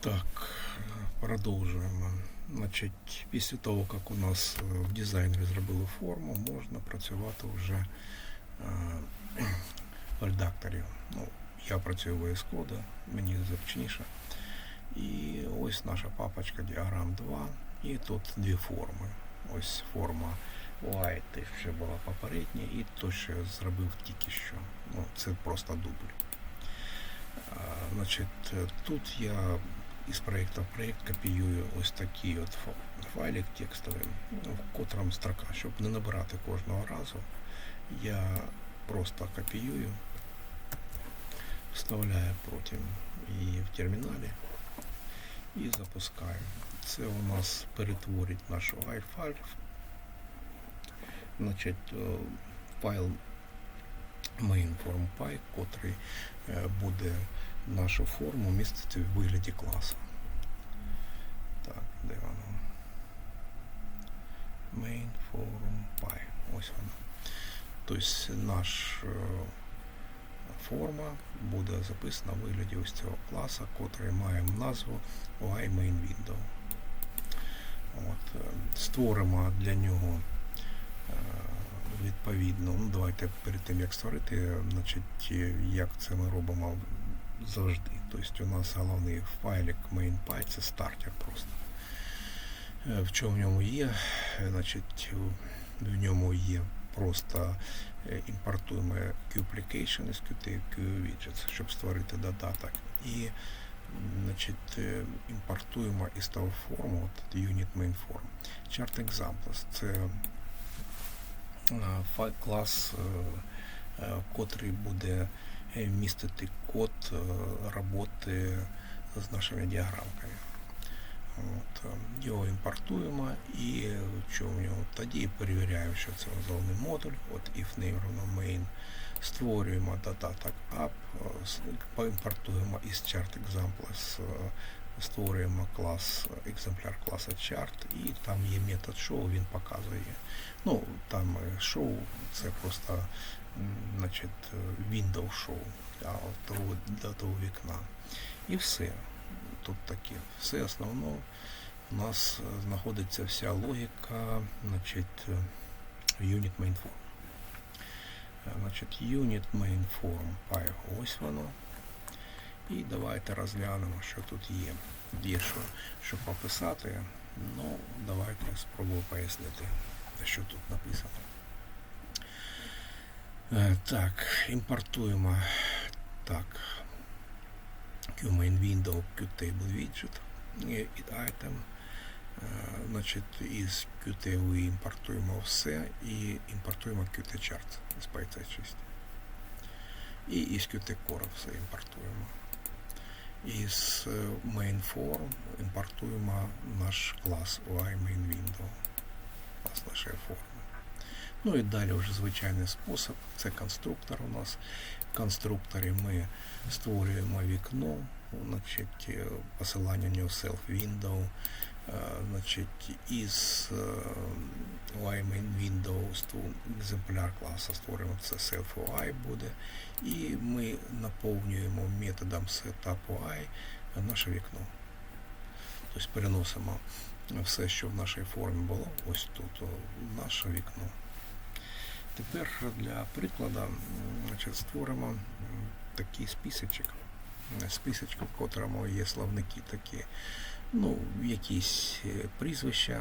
Так, продовжуємо. Значить, після того, як у нас е, в дизайнері зробили форму, можна працювати вже е, в редакторі. Ну, я працюю в VS Code, мені зручніше. І ось наша папочка діаграм 2. І тут дві форми. Ось форма white, що була попередня, і то, що я зробив тільки що. Ну, це просто дубль. А, Значить, е, тут я із проєкту в проєкт копіюю ось такий от файлик текстовий, ну, в котрому строка, щоб не набирати кожного разу. Я просто копіюю, вставляю потім її в терміналі і запускаю. Це у нас перетворить наш файл. Значить, е, файл main.form.py, котрий е, буде нашу форму містити в вигляді класу. Так, де воно? Main forum py. Ось воно. Тобто наш е, форма буде записана в вигляді ось цього класу, котрий має назву YMainWindow. От, е, створимо для нього е, відповідно. Ну, давайте перед тим як створити, значить, як це ми робимо завжди. Тобто у нас головний файлик main.py це стартер просто. Е, В чому в ньому є? Е, Значить, в ньому є просто е, імпортуємо Q-application Qt Q-widgets, щоб створити додаток. І значить, імпортуємо із того форму, от unit main form. Chart examples це клас, котрий буде містити код е, роботи з нашими діаграмками. От, е, його імпортуємо і що в нього тоді перевіряємо, що це головний модуль, от if name равно main, створюємо додаток app, поімпортуємо із chart examples, створюємо клас, екземпляр класу chart, і там є метод show, він показує. Ну, там show це просто значить, е, window show для того, для того вікна. І все. Тут таке. Все основно у нас е, знаходиться вся логіка значить, е, unit main form. Е, Значить, unit main form py, ось воно. І давайте розглянемо, що тут є. Є що, що пописати. Ну, давайте спробую пояснити, що тут написано. Е, Так, імпортуємо так. QMain window, QTable widget і item. Е, Значить, із Qt імпортуємо все і імпортуємо Qt chart з PC6. І із Qt Core все імпортуємо. Із е, main form імпортуємо наш клас YMainWindow, клас нашої форми. Ну і далі вже звичайний спосіб. Це конструктор у нас. В конструкторі ми створюємо вікно, значить, е, посилання New Self Window, е, значить, із е, YMain Window ству- екземпляр класу створюємо це Self-UI буде. І ми наповнюємо методом SetUp-UI наше вікно. Тобто переносимо все, що в нашій формі було, ось тут, в наше вікно. Тепер для прикладу значить, створимо такий списочок. Списочок, в котрому є словники такі, ну, якісь е, прізвища,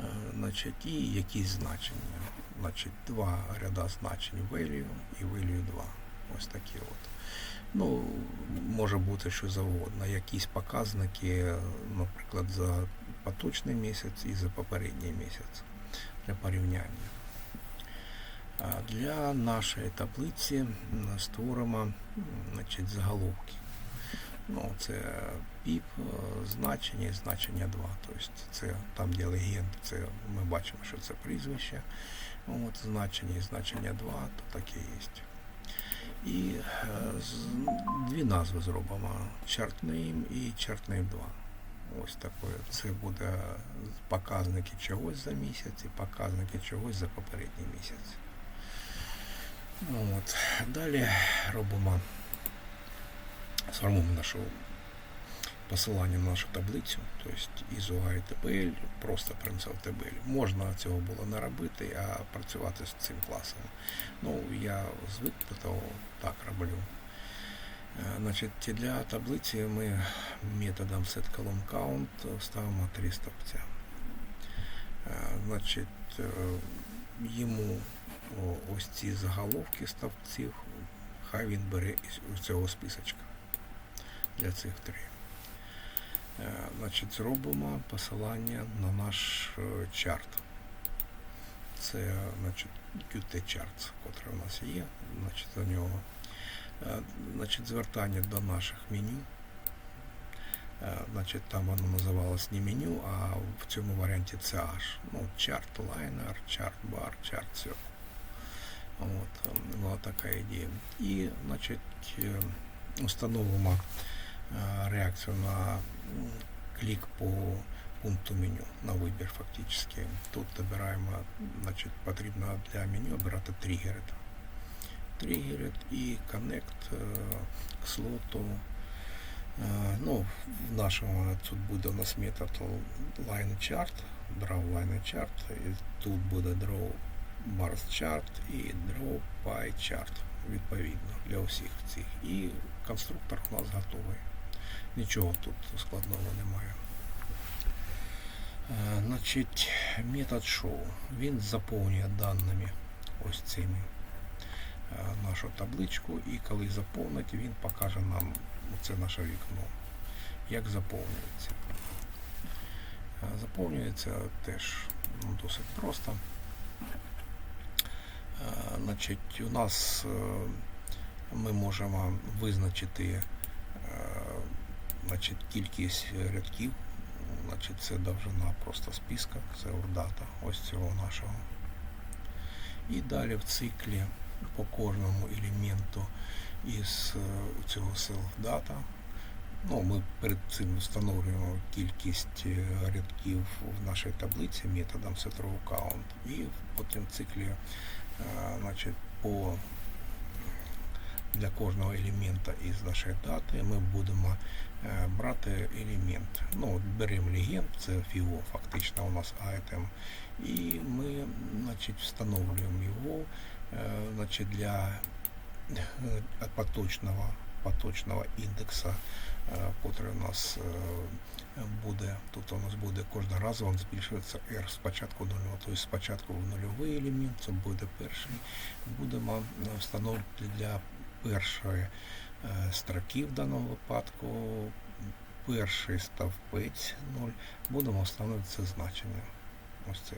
е, значить, і якісь значення. Значить, два ряда значень value і value 2. Ось такі от. Ну, може бути що завгодно. Якісь показники, е, наприклад, за поточний місяць і за попередній місяць для порівняння. Для нашої таблиці створимо значить, заголовки. Ну, це піп, е, значення і значення 2. Тобто це там, де легенд, це ми бачимо, що це прізвище. От, значення і значення 2, то таке є. І е, дві назви зробимо: chart і chart 2. Ось таке. Це буде показники чогось за місяць і показники чогось за попередній місяць. От. Далі робимо, сформуємо нашу посилання на нашу таблицю, тобто ISO TPL, просто принцип TBL. Можна цього було не робити, а працювати з цим класом. Ну, я звик до того, так роблю. Е, Значить, для таблиці ми методом setColumnCount ставимо три стопця. Е, Значить, е, йому ось ці заголовки стовпців, хай він бере із цього списочка для цих три. Е, Значить, зробимо посилання на наш е, чарт. Це значить, QT Charts, котрий у нас є. Значить, до нього Е, значить, звертання до наших меню. Значить, там воно називалось не меню, а в цьому варіанті це аж. Ну, чарт лайнер, чарт бар, чарт все. От, ем, була така ідея. І, значить, е, установимо е, реакцію на м, клік по пункту меню, на вибір фактично. Тут обираємо, значить, потрібно для меню обирати тригери. Тригери і Connect е, к слоту. Е, Ну, в нашому тут буде у нас метод line chart, draw line chart, і тут буде draw bars chart і draw pie chart відповідно для усіх цих. І конструктор у нас готовий. Нічого тут складного немає. Е, Значить, метод show. Він заповнює даними ось цими е, нашу табличку, і коли заповнить, він покаже нам це наше вікно. Як заповнюється? Е, Заповнюється теж ну, досить просто. Значить, у нас е, ми можемо визначити е, значить, кількість рядків. Значить, це довжина просто списка, це урдата ось цього нашого. І далі в циклі по кожному елементу із е, цього self-data. Ну, ми перед цим встановлюємо кількість рядків в нашій таблиці методом setRowCount. І потім в циклі значить, по для кожного елемента із нашої дати ми будемо е, брати елемент. Ну, от беремо легенд, це FIO, фактично у нас айтем, і ми значить, встановлюємо його е, значить, для е, поточного, поточного індексу, е, котрий у нас е, буде, тут у нас буде кожного разу він збільшується R спочатку нульового, тобто спочатку нульовий елемент, це буде перший. Будемо е, встановлювати для першої строки в даному випадку, перший стовпець 0, будемо встановлювати це значення. Ось це.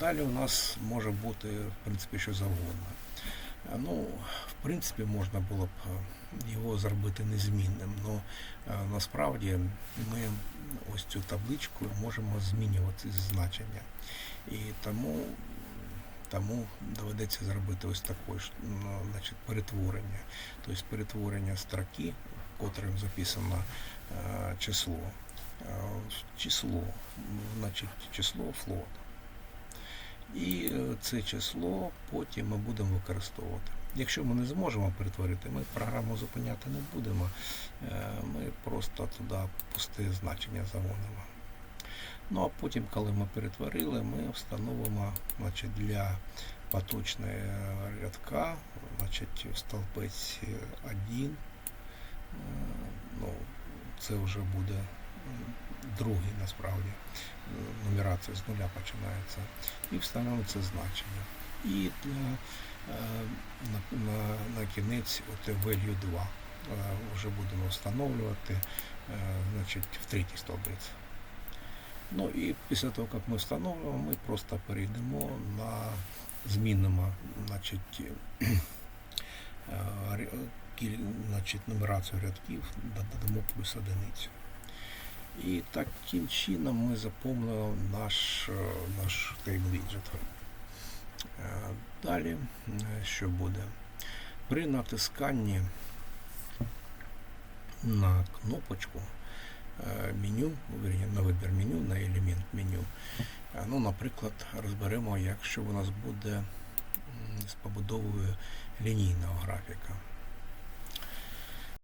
Далі у нас може бути, в принципі, що завгодно. Е, Ну, в принципі, можна було б е, його зробити незмінним, але насправді ми ось цю табличку можемо змінювати значення. І тому тому доведеться зробити ось таке ну, значить, перетворення. Тобто перетворення строки, в котрим записано е, число. Число, значить число флот. І е, це число потім ми будемо використовувати. Якщо ми не зможемо перетворити, ми програму зупиняти не будемо. Е, Ми просто туди пусте значення загонимо. Ну а потім, коли ми перетворили, ми встановимо значить, для поточного рядка значить, столбець 1. Ну, це вже буде другий насправді. Е, Нумерація з нуля починається. І встановимо значення. І для, е, на, на, на кінець от value 2 е, вже будемо встановлювати значить, в третій стовбець. Ну і після того, як ми встановимо, ми просто перейдемо на змінимо значить, значить, нумерацію рядків, додамо плюс одиницю. І таким чином ми заповнили наш, е, наш тейбл-віджит. Е, Далі, що буде? При натисканні на кнопочку е, меню, на вибір меню, на елемент меню. Ну, наприклад, розберемо, якщо у нас буде з побудовою лінійного графіка.